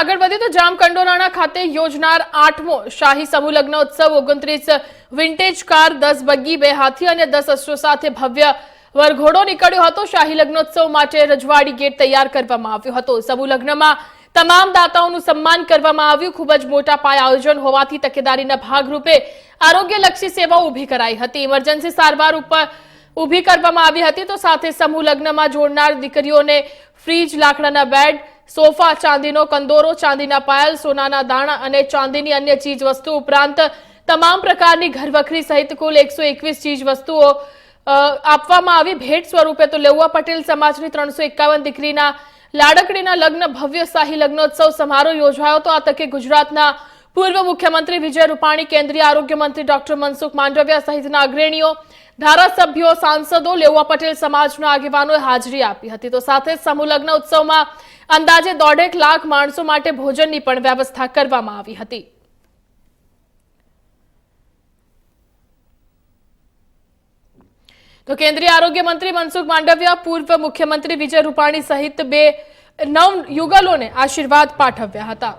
આગળ વધીએ તો જામકંડોરાણા ખાતે યોજનાર આઠમો શાહી સમૂહ લગ્ન ઉત્સવ ઓગણત્રીસ વિન્ટેજ કાર, દસ બગ્ગી બે હાથી અને દસ અશ્વો સાથે ભવ્ય વરઘોડો નીકળ્યો હતો. શાહી લગ્નોત્સવ માટે રજવાડી ગેટ તૈયાર કરવામાં આવ્યો હતો. સમૂહ લગ્નમાં તમામ દાતાઓનું સન્માન કરવામાં આવ્યું. ખૂબ જ મોટા પાયે આયોજન હોવાથી તકેદારીના ભાગરૂપે આરોગ્યલક્ષી સેવાઓ ઊભી કરાઈ હતી. ઇમરજન્સી સારવાર ઉપર ઊભી કરવામાં આવી હતી. તો સાથે સમૂહ લગ્નમાં જોડનાર દીકરીઓને ફ્રીજ લાકડાના બેડ સોફા ચાંદીનો કંદોરો, ચાંદીના પાયલ, સોનાના દાણા અને ચાંદીની અન્ય ચીજ વસ્તુ ઉપરાંત તમામ પ્રકારની ઘરવખરી સહિત કુલ એકસો એકવીસ ચીજ વસ્તુઓ આપવામાં આવી. ભેટ સ્વરૂપે તો લેઉવા પટેલ સમાજની ત્રણસો એકાવન દીકરીના લાડકડીના લગ્ન, ભવ્ય શાહી લગ્નોત્સવ સમારોહ યોજાયો હતો. આ તકે ગુજરાતના પૂર્વ મુખ્યમંત્રી વિજય રૂપાણી, કેન્દ્રીય આરોગ્ય મંત્રી ડોક્ટર મનસુખ માંડવિયા સહિતના અગ્રણીઓ, ધારાસભ્યો, સાંસદો લેઉવા પટેલ સમાજના આગેવાનોએ હાજરી આપી હતી. તો સાથે સમૂહ લગ્ન ઉત્સવમાં અંદાજે દોઢેક લાખ માણસો માટે ભોજનની પણ વ્યવસ્થા કરવામાં આવી હતી. તો કેન્દ્રીય આરોગ્ય મંત્રી મનસુખ માંડવિયા, પૂર્વ મુખ્યમંત્રી વિજય રૂપાણી સહિત બે નવ યુગલોને આશીર્વાદ પાઠવ્યા હતા.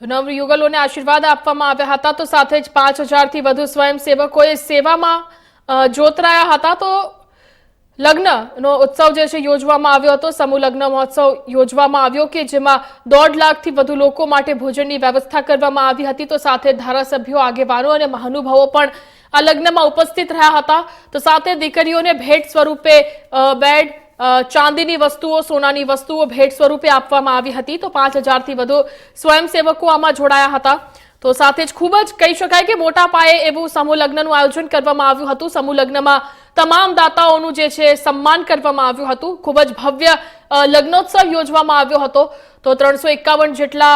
તો નવ યુગલોને આશીર્વાદ આપવામાં આવ્યા હતા. તો સાથે જ પાંચ હજારથી વધુ સ્વયંસેવકોએ સેવામાં જોતરાયા હતા. તો લગ્નનો ઉત્સવ જે છે યોજવામાં આવ્યો હતો. સમૂહ લગ્ન મહોત્સવ યોજવામાં આવ્યો કે જેમાં દોઢ લાખથી વધુ લોકો માટે ભોજનની વ્યવસ્થા કરવામાં આવી હતી. તો સાથે ધારાસભ્યો, આગેવાનો અને મહાનુભાવો પણ આ લગ્નમાં ઉપસ્થિત રહ્યા હતા. તો સાથે દીકરીઓને ભેટ સ્વરૂપે બેડ ચાંદીની વસ્તુઓ, સોનાની વસ્તુઓ ભેટ સ્વરૂપે આપવામાં આવી હતી. તો પાંચ હજારથી વધુ સ્વયંસેવકો આમાં જોડાયા હતા. તો સાથે જ ખૂબ જ કહી શકાય કે મોટા પાયે એવું સમૂહ લગ્નનું આયોજન કરવામાં આવ્યું હતું. સમૂહ લગ્નમાં તમામ દાતાઓનું જે છે સન્માન કરવામાં આવ્યું હતું. ખૂબ જ ભવ્ય લગ્નોત્સવ યોજવામાં આવ્યો હતો. તો ત્રણસો એકાવન જેટલા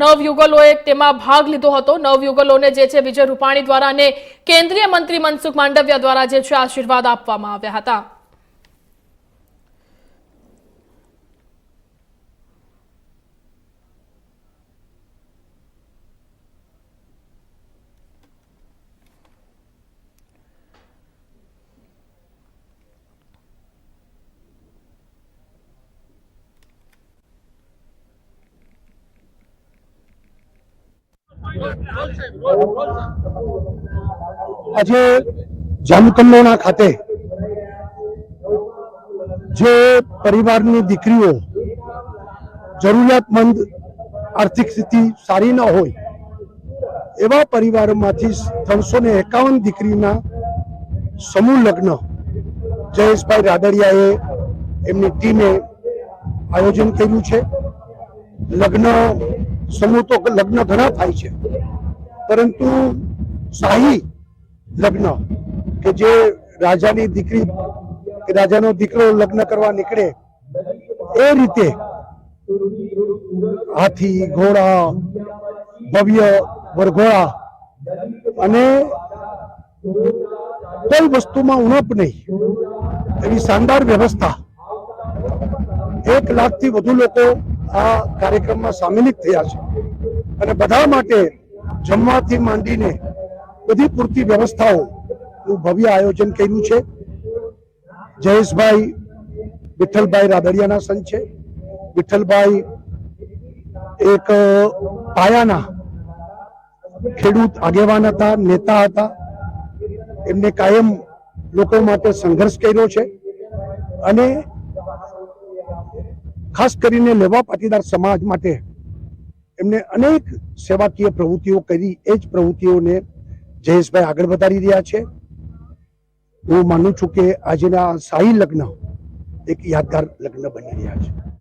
નવયુગલોએ તેમાં ભાગ લીધો હતો. નવયુગલોને જે છે વિજય રૂપાણી દ્વારા અને કેન્દ્રીય મંત્રી મનસુખ માંડવિયા દ્વારા જે છે આશીર્વાદ આપવામાં આવ્યા હતા. આજે જામકંડોણા ખાતે જે પરિવારની દીકરીઓ જરૂરિયાતમંદ આર્થિક સ્થિતિ સારી ન હોય, એવા પરિવારોમાંથી ત્રણસો ને એકાવન દીકરીના સમૂહ લગ્ન જયેશભાઈ રાદડિયાએ એમની ટીમે આયોજન કર્યું છે. લગ્ન સમૂહ તો લગ્ન ઘણા થાય છે. પરંતુ શાહી લગ્ન કે જે રાજાની દીકરી કે રાજાનો દીકરો લગ્ન કરવા નીકળે, એ રીતે હાથી, ઘોડા, ભવ્ય વરઘોડા અને કોઈ વસ્તુમાં ઉણપ નહીં. એવી શાનદાર વ્યવસ્થા એક લાખથી વધુ લોકો આ કાર્યક્રમમાં સામેલિત થયા છે. અને બધા માટે જમવાથી માંડીને બધી પૂરતી વ્યવસ્થાઓનું ભવ્ય આયોજન કર્યું છે. જયેશભાઈ, વિઠ્ઠલભાઈ રાદડિયાના સંત છે. વિઠ્ઠલભાઈ એક પાયાના ખેડૂત આગેવાન હતા, નેતા હતા. એમને કાયમ લોકો માટે સંઘર્ષ કર્યો છે. અને ખાસ કરીને લેવા પાટીદાર સમાજ માટે એમને અનેક સેવાકીય પ્રવૃત્તિઓ કરી, એ જ પ્રવૃત્તિઓને જયેશભાઈ આગળ વધારી રહ્યા છે. હું માનું છું કે આજના શાહી લગ્ન એક યાદગાર લગ્ન બની રહ્યા છે.